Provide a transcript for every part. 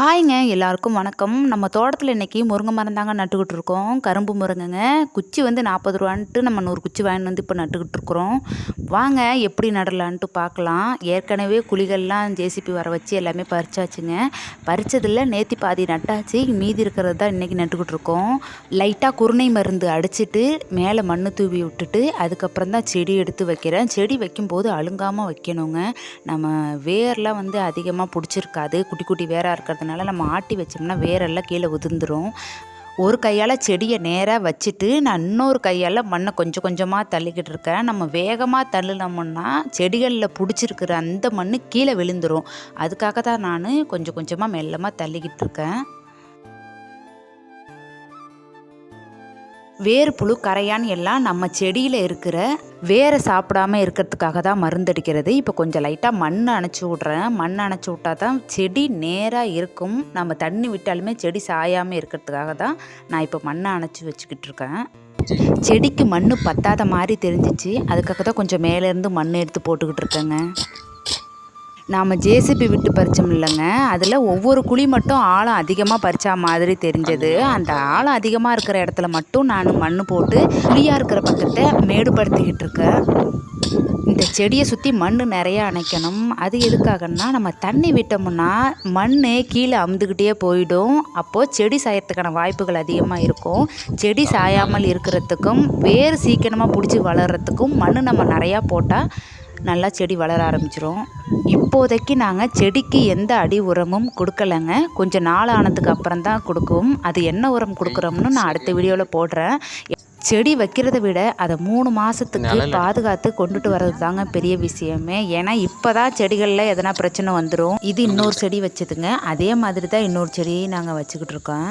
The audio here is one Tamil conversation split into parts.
ஹாய்ங்க எல்லாருக்கும் வணக்கம். நம்ம தோட்டத்தில் இன்றைக்கி முருங்கை மரம் தாங்க நட்டுக்கிட்டு இருக்கோம். கரும்பு முருங்கைங்க. குச்சி வந்து நாற்பது ரூபான்ட்டு நம்ம நூறு குச்சி வாங்கிட்டு வந்து இப்போ நட்டுக்கிட்டு இருக்கிறோம். வாங்க எப்படி நடலான்ட்டு பார்க்கலாம் ஏற்கனவே குழிகள்லாம் ஜேசிபி வர வச்சு எல்லாமே பறிச்சாச்சுங்க. பறித்ததில் நேத்தி பாதி நட்டாச்சு. மீதி இருக்கிறது தான் இன்றைக்கி நட்டுக்கிட்டு இருக்கோம். லைட்டாக குருணை மருந்து அடிச்சிட்டு மேலே மண் தூவி விட்டுட்டு அதுக்கப்புறம் தான் செடி எடுத்து வைக்கிறேன். செடி வைக்கும்போது அழுங்காமல் வைக்கணுங்க. நம்ம வேர்லாம் வந்து அதிகமாக பிடிச்சிருக்காது. குட்டி குட்டி வேராக இருக்கிறது இருக்கிறதுனால நம்ம ஆட்டி வச்சோம்னா வேரெல்லாம் கீழே உதிர்ந்துடும் ஒரு கையால் செடியை நேராக வச்சுட்டு நான் இன்னொரு கையால் மண்ணை கொஞ்சம் கொஞ்சமாக தள்ளிக்கிட்டு இருக்கேன். நம்ம வேகமாக தள்ளினோம்னா செடிகளில் பிடிச்சிருக்கிற அந்த மண் கீழே விழுந்துடும் அதுக்காக தான் நான் கொஞ்சம் கொஞ்சமாக மெல்லமாக தள்ளிக்கிட்டு இருக்கேன். வேறு புழு கரையான் எல்லாம் நம்ம செடியில் இருக்கிற வேரை சாப்பிடாம இருக்கிறதுக்காக தான் மருந்தடிக்கிறது இப்போ கொஞ்சம் லைட்டாக மண் அணைச்சி விட்றேன். மண் அணைச்சி விட்டா தான் செடி நேராக இருக்கும். நம்ம தண்ணி விட்டாலுமே செடி சாயாமல் இருக்கிறதுக்காக தான் நான் இப்போ மண்ணை அணைச்சி வச்சுக்கிட்டு இருக்கேன். செடிக்கு மண் பத்தாத மாதிரி தெரிஞ்சிச்சு. அதுக்காக தான் கொஞ்சம் மேலேருந்து மண் எடுத்து போட்டுக்கிட்டு இருக்கேங்க. நாம் ஜேசிபி விட்டு பறித்தோம் இல்லைங்க. அதில் ஒவ்வொரு குழி மட்டும் ஆழம் அதிகமாக பறித்தா மாதிரி தெரிஞ்சது. அந்த ஆழம் அதிகமாக இருக்கிற இடத்துல மட்டும் நான் மண் போட்டு குழியாக இருக்கிற பக்கத்தை மேடுபடுத்திக்கிட்டு இருக்கேன். இந்த செடியை சுற்றி மண் நிறையா அணைக்கணும். அது எதுக்காகன்னா நம்ம தண்ணி விட்டோம்னா மண் கீழே அமுந்துக்கிட்டே போயிடும். அப்போது செடி சாயறதுக்கான வாய்ப்புகள் அதிகமாக இருக்கும். செடி சாயாமல் இருக்கிறதுக்கும் வேறு சீக்கிரமாக பிடிச்சி வளர்கிறதுக்கும் மண் நம்ம நிறையா போட்டால் நல்லா செடி வளர ஆரம்பிச்சிரும். இப்போதைக்கு நாங்கள் செடிக்கு எந்த அடி உரமும் கொடுக்கலைங்க. கொஞ்சம் நாள் ஆனதுக்கு அப்புறம் தான் கொடுக்கும். அது என்ன உரம் கொடுக்குறோம்னு நான் அடுத்த வீடியோவில் போடுறேன். செடி வைக்கிறத விட அதை மூணு மாதத்துக்கு பாதுகாத்து கொண்டுட்டு வர்றது தாங்க பெரிய விஷயமே. ஏன்னா இப்போ தான் செடிகளில் எதனா பிரச்சனை வந்துடும் இது இன்னொரு செடி வச்சதுங்க. அதே மாதிரி தான் இன்னொரு செடி நாங்கள் வச்சுக்கிட்டு இருக்கோம்.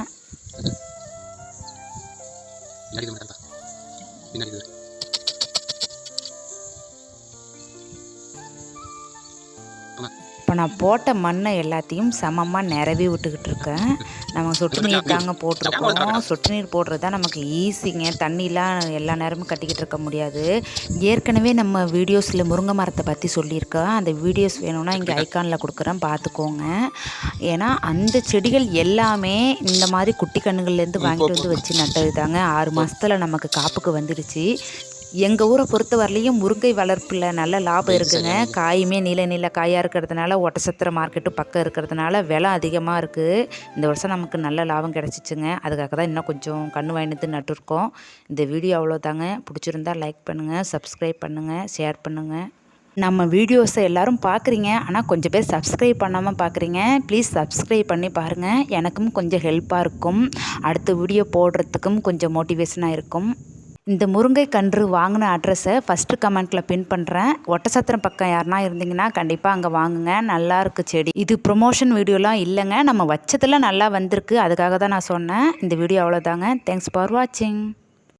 இப்போ நான் போட்ட மண்ணை எல்லாத்தையும் சமமாக நிரவி விட்டுக்கிட்டு இருக்கேன் நம்ம சொட்டு நீர் தாங்க போட்டிருக்கோம். சொட்டு நீர் போடுறது தான் நமக்கு ஈஸிங்க. தண்ணிலாம் எல்லா நேரமும் கட்டிக்கிட்டு இருக்க முடியாது. ஏற்கனவே நம்ம வீடியோஸில் முருங்கை மரத்தை பற்றி சொல்லியிருக்கேன். அந்த வீடியோஸ் வேணும்னா இங்கே ஐக்கானில் கொடுக்குறேன். பார்த்துக்கோங்க ஏன்னா அந்த செடிகள் எல்லாமே இந்த மாதிரி குட்டி கண்ணுகள்லேருந்து வாங்கிட்டு வந்து வச்சு நட்டது தாங்க ஆறு மாதத்தில் நமக்கு காப்புக்கு வந்துடுச்சு. எங்கள் ஊரை பொறுத்த வரலையும் முருங்கை வளர்ப்பில் நல்ல லாபம் இருக்குங்க. காயுமே நீல நீல காயாக இருக்கிறதுனால ஒட்டசத்திர மார்க்கெட்டு பக்கம் இருக்கிறதுனால விலை அதிகமாக இருக்குது இந்த வருஷம் நமக்கு நல்ல லாபம் கிடச்சிச்சுங்க. அதுக்காக தான் இன்னும் கொஞ்சம் கண்ணு வாங்கினது நட்டுருக்கோம். இந்த வீடியோ அவ்வளோதாங்க. பிடிச்சிருந்தா லைக் பண்ணுங்கள் சப்ஸ்கிரைப் பண்ணுங்கள் ஷேர் பண்ணுங்கள் நம்ம வீடியோஸை எல்லோரும் பார்க்குறீங்க. ஆனால் கொஞ்சம் பேர் சப்ஸ்கிரைப் பண்ணாமல் பார்க்குறீங்க. ப்ளீஸ் சப்ஸ்கிரைப் பண்ணி பாருங்கள் எனக்கும் கொஞ்சம் ஹெல்ப்பாக இருக்கும். அடுத்த வீடியோ போடுறதுக்கும் கொஞ்சம் மோட்டிவேஷனாக இருக்கும். இந்த முருங்கை கன்று வாங்கின அட்ரஸை ஃபஸ்ட்டு கமெண்ட்டில் பின் பண்ணுறேன் ஒட்டசத்திரம் பக்கம் யாருனா இருந்தீங்கன்னா கண்டிப்பாக அங்கே வாங்குங்க. நல்லா இருக்குது செடி. இது ப்ரொமோஷன் வீடியோலாம் இல்லைங்க. நம்ம வச்சதில் நல்லா வந்திருக்கு. அதுக்காக தான் நான் சொன்னேன். இந்த வீடியோ அவ்வளோதாங்க தேங்க்ஸ் ஃபார் வாட்சிங்